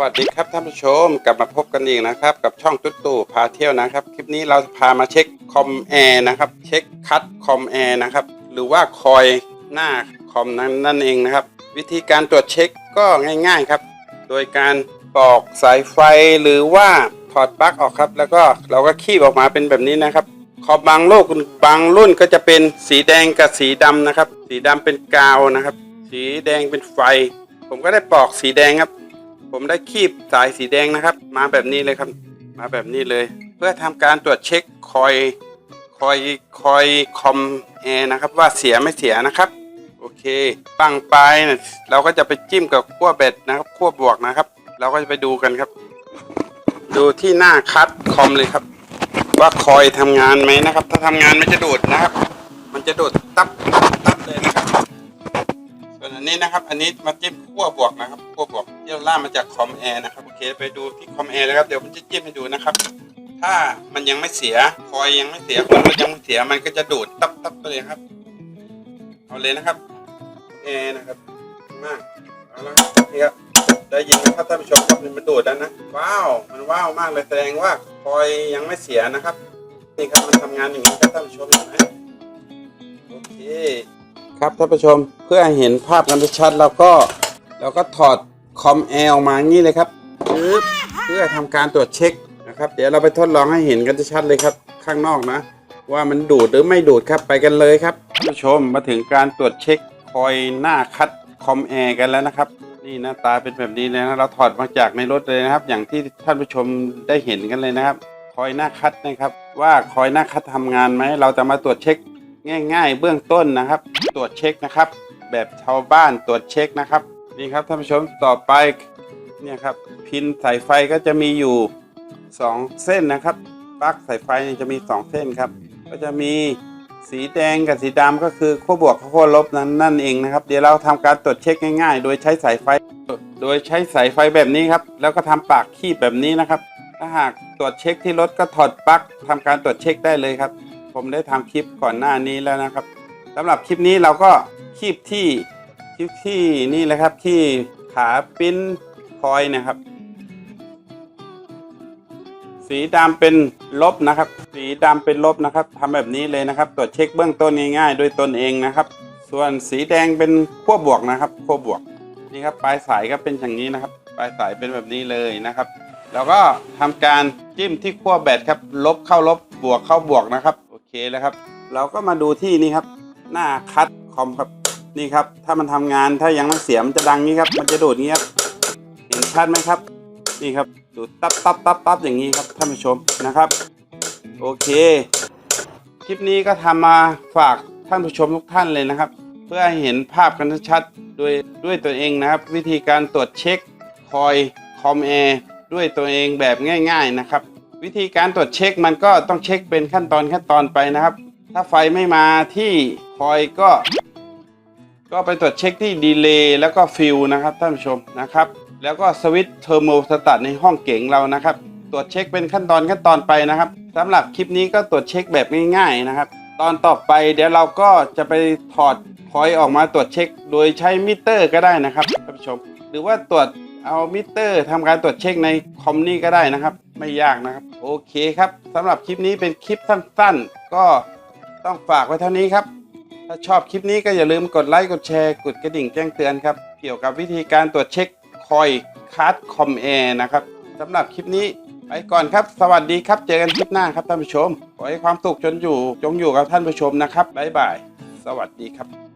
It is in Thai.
วัสดีครับท่านผู้ชมกลับมาพบกันอีกนะครับ กับช่องตุ๊ดตู่พาเที่ยวนะครับ คลิปนี้เราพามาเช็คคอมแอร์นะครับเช็คคัดคอมแอร์นะครับหรือว่าคอยหน้าคอมนั้นนั่นเองนะครับ วิธีการตรวจเช็คก็ง่ายๆครับ โดยการปอกสายไฟหรือว่าถอดปลั๊กออกครับ แล้วก็เราก็คีบออกมาเป็นแบบนี้นะครับขอบบางโลกบางรุ่นก็จะเป็นสีแดงกับสีดำนะครับ สีดำเป็นกาวนะครับ สีแดงเป็นไฟ ผมก็ได้ปอกสีแดงครับ ผมได้คีบสายสีแดงนะครับ มาแบบนี้เลยครับ มาแบบนี้เลย เพื่อทำการตรวจเช็คคอยคอยคอยคอมแอร์นะครับว่าเสียไม่เสียนะครับ โอเคตั้งปนะเราก็จะไปจิ้มกับขั้วเบ็ดนะครับขั้วบวกนะครับ เราก็จะไปดูกันครับ ดูที่หน้าคัดคอมเลยครับ ว่าคอยทำงานไหมนะครับ ถ้าทำงานมันจะดูดนะครับ มันจะดูดตับตับเลยนะครับ อันนี้นะครับ อันนี้มาจิ้มขั้วบวกนะครับขั้วบวกที่เราล่ามาจากคอมแอร์นะครับโอเคไปดูที่คอมแอร์นะครับเดี๋ยวผมจะจิ้มให้ดูนะครับ ถ้ามันยังไม่เสียคอยยังไม่เสียคนมันยังไม่เสียมันก็จะดูดตับตับไปเลยครับ เอาเลยนะครับแอร์นะครับมากเอาละครับนี่ครับได้ยินนะครับท่านผู้ชมครับมันดูดแล้วนะว้าวมันว้าวมากเลยแสดงว่าคอยยังไม่เสียนะครับนี่ครับมันทำงานอย่างนี้ครับท่านผู้ชมเห็นไหมโอเคครับท่านผู้ชม พื่อให้เห็นภาพกันชัดๆเราก็เราก็ถอดคอมแอร์ออกมางี้เลยครับเพื่อทำการตรวจเช็คนะครับ เดี๋ยวเราไปทดลองให้เห็นกันชัดเลยครับ ข้างนอกนะ ว่ามันดูดหรือไม่ดูดครับไปกันเลยครับท่านผู้ชมมาถึงการตรวจเช็คคอยหน้าคัดคอมแอร์กันแล้วนะครับ นี่หน้าตาเป็นแบบนี้เลยนะเราถอดมาจากในรถเลยนะครับ อย่างที่ท่านผู้ชมได้เห็นกันเลยนะครับ คอยหน้าคัดนะครับ ว่าคอยหน้าคัดทำงานไหมเราจะมาตรวจเช็คง่าย ๆ เบื้องต้นนะครับ ตรวจเช็คนะครับ แบบชาวบ้านตรวจเช็คนะครับนี่ครับท่านผู้ชมต่อไปเนี่ยครับพินสายไฟก็จะมีอยู่ 2 เส้นนะครับปลั๊กสายไฟจะมี 2 เส้นครับ ก็จะมีสีแดงกับสีดำก็คือขั้วบวกขั้วลบนั้นนั่นเองนะครับ เดี๋ยวเราทำการตรวจเช็คง่ายๆ โดยใช้สายไฟ โดยใช้สายไฟแบบนี้ครับ แล้วก็ทำปากคีบแบบนี้นะครับ ถ้าหากตรวจเช็คที่รถก็ถอดปลั๊กทำการตรวจเช็คได้เลยครับ ผมได้ทำคลิปก่อนหน้านี้แล้วนะครับสำหรับคลิปนี้เราก็ คีบที่คลิปที่นี่เลยครับที่ขาปิ้นคอยนะครับ สีดำเป็นลบนะครับ สีดำเป็นลบนะครับทำแบบนี้เลยนะครับ ตรวจเช็คเบื้องต้นง่ายๆด้วยตนเองนะครับ ส่วนสีแดงเป็นขั้วบวกนะครับขั้วบวกนี่ครับปลายสายก็เป็นอย่างนี้นะครับ ปลายสายเป็นแบบนี้เลยนะครับแล้วก็ทำการจิ้มที่ขั้วแบตครับ ลบเข้าลบบวกเข้าบวกนะครับ โอเคแล้วครับ เราก็มาดูที่นี่ครับ หน้าคัดคอมครับ นี่ครับ ถ้ามันทำงานถ้ายังไม่เสียมันจะดังนี้ครับ มันจะโดดนี้ครับเห็นชัดไหมครับ นี่ครับดูดตับตับตับตับอย่างนี้ครับท่านผู้ชมนะครับ โอเค คลิปนี้ก็ทำมาฝากท่านผู้ชมทุกท่านเลยนะครับ เพื่อให้เห็นภาพกันชัดด้วยด้วยตัวเองนะครับ วิธีการตรวจเช็คคอยคอมแอร์ด้วยตัวเองแบบง่าย ๆนะครับ วิธีการตรวจเช็คมันก็ต้องเช็คเป็นขั้นตอนขั้นตอนไปนะครับ ถ้าไฟไม่มาที่คอยก็ ก็ไปตรวจเช็คที่ดีเลย์แล้วก็ฟิลนะครับท่านผู้ชมนะครับ แล้วก็สวิตช์เทอร์โมสตัตในห้องเก๋งเรานะครับ ตรวจเช็คเป็นขั้นตอนขั้นตอนไปนะครับสำหรับคลิปนี้ก็ตรวจเช็คแบบง่ายๆนะครับ ตอนต่อไปเดี๋ยวเราก็จะไปถอดคอยออกมาตรวจเช็ค โดยใช้มิเตอร์ก็ได้นะครับท่านผู้ชม หรือว่าตรวจเอามิเตอร์ทำการตรวจเช็คในคอมนี่ก็ได้นะครับ ไม่ยากนะครับ โอเคครับสำหรับคลิปนี้เป็นคลิปสั้นๆ ก็ต้องฝากไว้เท่านี้ครับ ถ้าชอบคลิปนี้ก็อย่าลืมกดไลค์กดแชร์กดกระดิ่งแจ้งเตือนครับ เกี่ยวกับวิธีการตรวจเช็คคอยคัสคอมแอร์นะครับสำหรับคลิปนี้ไปก่อนครับ สวัสดีครับ เจอกันคลิปหน้าครับท่านผู้ชม ขอให้ความสุขจนอยู่ จงอยู่กับท่านผู้ชมนะครับ บ๊ายบาย สวัสดีครับ